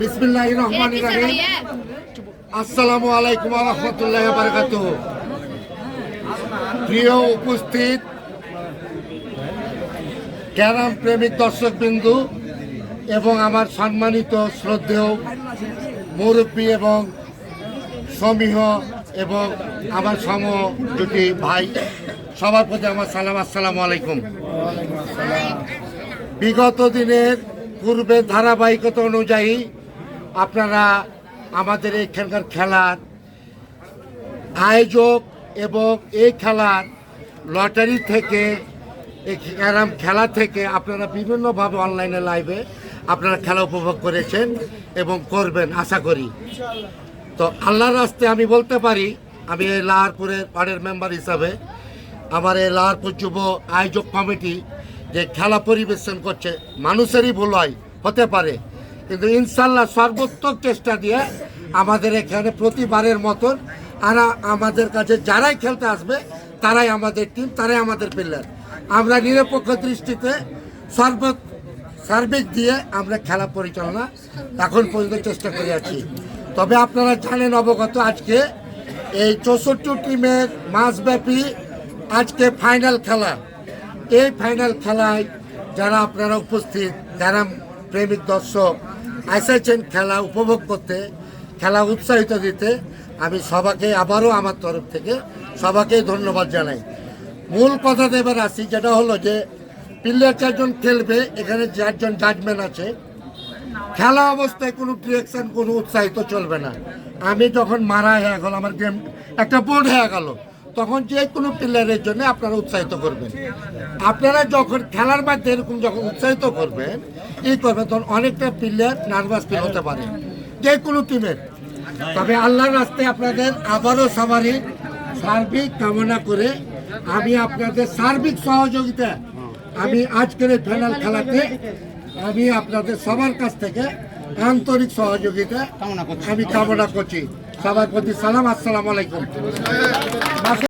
বিসমিল্লাহ রহমান রাহিম। আসসালামু আলাইকুম রহমতুল্লাহ বারকাত প্রিয় উপস্থিত ক্যারাম প্রেমিক দর্শক বিন্দু এবং আমার সম্মানিত শ্রদ্ধেয় মুরব্বী এবং সমীহ এবং আমার সম দুটি ভাই সবার প্রতি আমার সালাম আসসালামু আলাইকুম। বিগত দিনের পূর্বে ধারাবাহিকতা অনুযায়ী আপনারা আমাদের এখানকার খেলার আয়োজক এবং এই খেলার লটারি থেকে, এই ক্যারাম খেলা থেকে আপনারা বিভিন্নভাবে অনলাইনে লাইভে আপনারা খেলা উপভোগ করেছেন এবং করবেন, আশা করি। তো আল্লাহর রাস্তে আমি বলতে পারি, আমি এই লাহারপুরের ওয়ার্ডের মেম্বার হিসাবে আমার এই লাহারপুর যুব আয়োজক কমিটি যে খেলা পরিবেশন করছে, মানুষেরই ভুল হয়, হতে পারে। কিন্তু ইনশাল্লাহ সর্বোত্তম চেষ্টা দিয়ে আমাদের এখানে প্রতিবারের মতন আর আমাদের কাছে যারাই খেলতে আসবে, তারাই আমাদের টিম তারাই আমাদের প্লেয়ার আমরা নিরপেক্ষ দৃষ্টিতে সর্ব সার্বিক দিয়ে আমরা খেলা পরিচালনা এখন পর্যন্ত চেষ্টা করে আছি। তবে আপনারা জানেন অবগত আজকে এই চৌষট্টি টিমের মাসব্যাপী আজকে ফাইনাল খেলা। এই ফাইনাল খেলায় যারা আপনারা উপস্থিত, যারা প্রেমিক দর্শক এসেছেন খেলা উপভোগ করতে, খেলা উৎসাহিত দিতে। আমি সবাইকে আবারও আমার তরফ থেকে সবাইকে ধন্যবাদ জানাই। মূল কথা এবার আসি, যেটা হলো যে প্লেয়ার চারজন খেলবে, এখানে চারজন জাজমেন্ট আছে। খেলা অবস্থায় কোনো ডিরেকশন কোনো উৎসাহিত চলবে না। আমি যখন মারা হয়ে গেল আমার গেম একটা বোর্ড হয়ে গেল। তখন যে কোনো প্লেয়ারের জন্য আপনারা উৎসাহিত করবেন। আপনারা যখন খেলার মধ্যে এরকম যখন উৎসাহিত করবেন, এই করবেন, তখন অনেকটা প্লেয়ার নার্ভাস ফিল হতে পারে, যে কোনো টিমের তবে আল্লাহর রাস্তায় আপনাদের আবারও সবারই সার্বিক কামনা করে আমি আপনাদের সার্বিক সহযোগিতা, আমি আজকের এই ফাইনাল খেলাতে আমি আপনাদের সবার কাছ থেকে আন্তরিক সহযোগিতা আমি কামনা করছি। সবার প্রতি সালাম, আসসালামু আলাইকুম।